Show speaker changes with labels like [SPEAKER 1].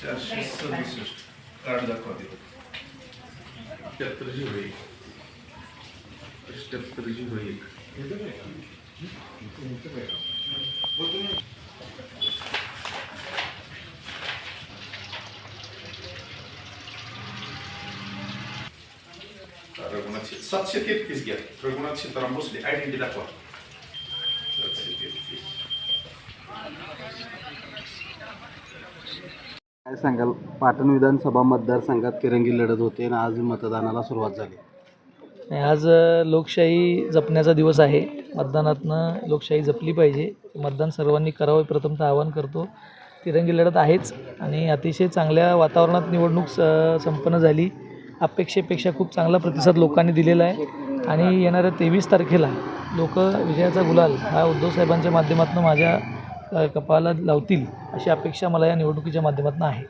[SPEAKER 1] चारशे सदुसष्ट कार्ड दाखवा तिथं
[SPEAKER 2] अठ्ठ्याहत्तर झिरो एक अठ्ठ्याहत्तर झिरो एक
[SPEAKER 1] रघुनाथ शे- सातशे तेहतीस घ्या रघुनाथ सीताराम भोसले आयडेंटिटी दाखवा सातशे तेहतीस
[SPEAKER 3] काय सांगाल? पाटण विधानसभा मतदारसंघात तिरंगी लढत होते आणि आज मतदानाला सुरुवात झाली.
[SPEAKER 4] नाही, आज लोकशाही जपण्याचा दिवस आहे. मतदानातनं लोकशाही जपली पाहिजे. मतदान सर्वांनी करावं. प्रथमतः आवाहन करतो तिरंगी लढत आहेच आणि अतिशय चांगल्या वातावरणात निवडणूक स संपन्न झाली. अपेक्षेपेक्षा खूप चांगला प्रतिसाद लोकांनी दिलेला आहे. आणि येणाऱ्या तेवीस तारखेला लोक विजयाचा गुलाल हा उद्धव साहेबांच्या माध्यमातून माझ्या कपाला लावतील अशी अपेक्षा मला या निवडणुकीच्या माध्यमातून आहे.